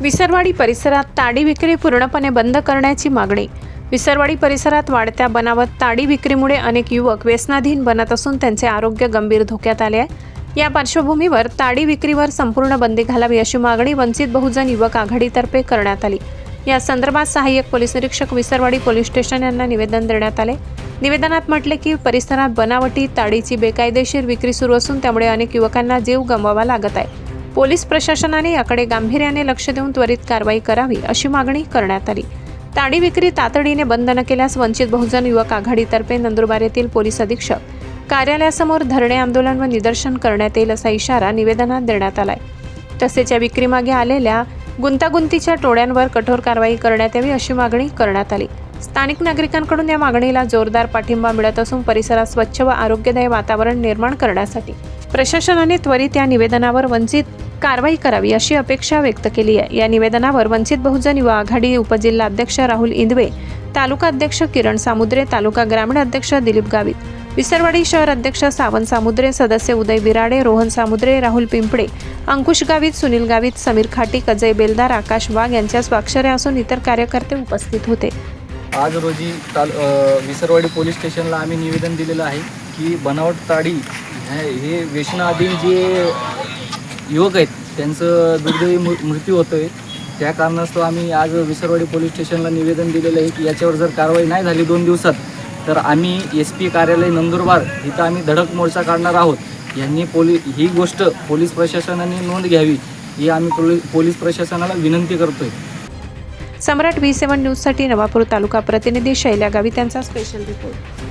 विसरवाडी परिसरात ताडी विक्री पूर्णपणे बंद करण्याची मागणी. विसरवाडी परिसरात वाढत्या बनावट ताडी विक्रीमुळे अनेक युवक व्यसनाधीन बनत असून त्यांचे आरोग्य गंभीर धोक्यात आले आहे. या पार्श्वभूमीवर ताडी विक्रीवर संपूर्ण बंदी घालावी अशी मागणी वंचित बहुजन युवक आघाडीतर्फे करण्यात आली. या संदर्भात सहाय्यक पोलीस निरीक्षक विसरवाडी पोलीस स्टेशन यांना निवेदन देण्यात आले. निवेदनात म्हटले की परिसरात बनावटी ताडीची बेकायदेशीर विक्री सुरू असून त्यामुळे अनेक युवकांना जीव गमवावा लागत आहे. पोलीस प्रशासनाने याकडे गांभीर्याने लक्ष देऊन त्वरित कारवाई करावी अशी मागणी करण्यात आली. ताडी विक्री तातडीने बंद न केल्यास वंचित बहुजन युवक आघाडीतर्फे नंदुरबार येथील पोलीस अधीक्षक कार्यालयासमोर धरणे आंदोलन व निदर्शन करण्यात येईल असा इशारा निवेदनात देण्यात आलाय. तसेच या विक्रीमागे आलेल्या गुंतागुंतीच्या टोळ्यांवर कठोर कारवाई करण्यात यावी अशी मागणी करण्यात आली. स्थानिक नागरिकांकडून या मागणीला जोरदार पाठिंबा मिळत असून परिसरात स्वच्छ व आरोग्यदायी वातावरण निर्माण करण्यासाठी प्रशासनाने त्वरित या निवेदनावर वंचित कारवाई करावी अशी अपेक्षा व्यक्त केली आहे. या निवेदनावर वंचित बहुजन युवा आघाडी उपजिल्हा अध्यक्ष राहुल इंदवे तालुका अध्यक्ष किरण सामुद्रे तालुका ग्रामीण अध्यक्ष दिलीप गावित विसरवाडी शहर अध्यक्ष सावंत सामुद्रे सदस्य उदय बिराडे रोहन सामुद्रे राहुल पिंपळे अंकुश गावित सुनील गावित समीर खाटीक अजय बेलदार आकाश वाघ यांच्या स्वाक्षऱ्या असून इतर कार्यकर्ते उपस्थित होते. आज रोजी ताल विसरवाडी पोलीस स्टेशनला आम्ही निवेदन दिलेलं आहे. की बनावट ताडी हे वेशनाधीन व्यसनाधीन जे युवक आहेत त्यांचं दुर्दैवी मृ मृत्यू होतो आहे त्या कारणास्तव आम्ही आज विसरवाडी पोलीस स्टेशनला निवेदन दिलेलं आहे की याच्यावर जर कारवाई नाही झाली दोन दिवसात तर आम्ही एस पी कार्यालय नंदुरबार इथं आम्ही धडक मोर्चा काढणार आहोत. यांनी पोली ही गोष्ट पोलीस प्रशासनाने नोंद घ्यावी ही आम्ही पोली पोलीस प्रशासनाला विनंती करतोय. सम्राट व्ही सेवन न्यूजसाठी नवापूर तालुका प्रतिनिधी शैल्या गावी त्यांचा स्पेशल रिपोर्ट